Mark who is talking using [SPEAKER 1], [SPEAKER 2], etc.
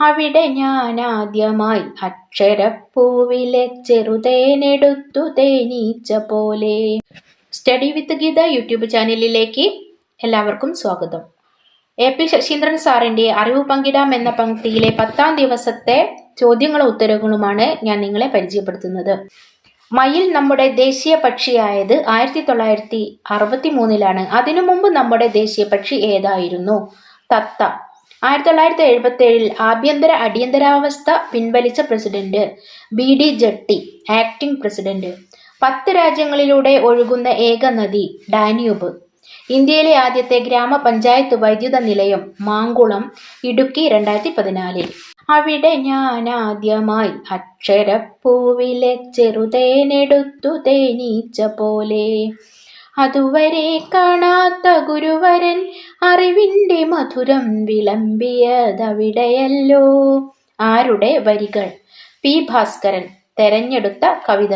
[SPEAKER 1] അവിടെ ഞാൻ ആദ്യമായി അക്ഷരപ്പൂവിലെ ചെറുതേനെടുത്തു തേനീച്ച പോലെ. സ്റ്റഡി വിത്ത് ഗീത യൂട്യൂബ് ചാനലിലേക്ക് എല്ലാവർക്കും സ്വാഗതം. എ പി ശശീന്ദ്രൻ സാറിന്റെ അറിവ് പങ്കിടാം എന്ന പങ്ക്തിയിലെ പത്താം ദിവസത്തെ ചോദ്യങ്ങളും ഉത്തരവുകളുമാണ് ഞാൻ നിങ്ങളെ പരിചയപ്പെടുത്തുന്നത്. മയിൽ നമ്മുടെ ദേശീയ പക്ഷിയായത് ആയിരത്തി തൊള്ളായിരത്തി അറുപത്തി മൂന്നിലാണ് അതിനു മുമ്പ് നമ്മുടെ ദേശീയ പക്ഷി ഏതായിരുന്നു? തത്ത ആയിരത്തി തൊള്ളായിരത്തി എഴുപത്തി ഏഴിൽ ആഭ്യന്തര അടിയന്തരാവസ്ഥ പിൻവലിച്ച president B D Jatti acting president പത്ത് രാജ്യങ്ങളിലൂടെ ഒഴുകുന്ന ഏക നദി ഡാന്യൂബ്. ഇന്ത്യയിലെ ആദ്യത്തെ ഗ്രാമപഞ്ചായത്ത് വൈദ്യുത നിലയം മാങ്കുളം ഇടുക്കി രണ്ടായിരത്തി പതിനാലിൽ അവിടെ ഞാൻ ആദ്യമായി അക്ഷരപ്പൂവിലെ ചെറുതേനെടുത്തു തേനീച്ച പോലെ അതുവരെ കാണാത്ത ഗുരുവരൻ അറിവിന്റെ മധുരം വിളമ്പിയതവിടെയല്ലോ. ആരുടെ വരികൾ? പി ഭാസ്കരൻ തെരഞ്ഞെടുത്ത കവിത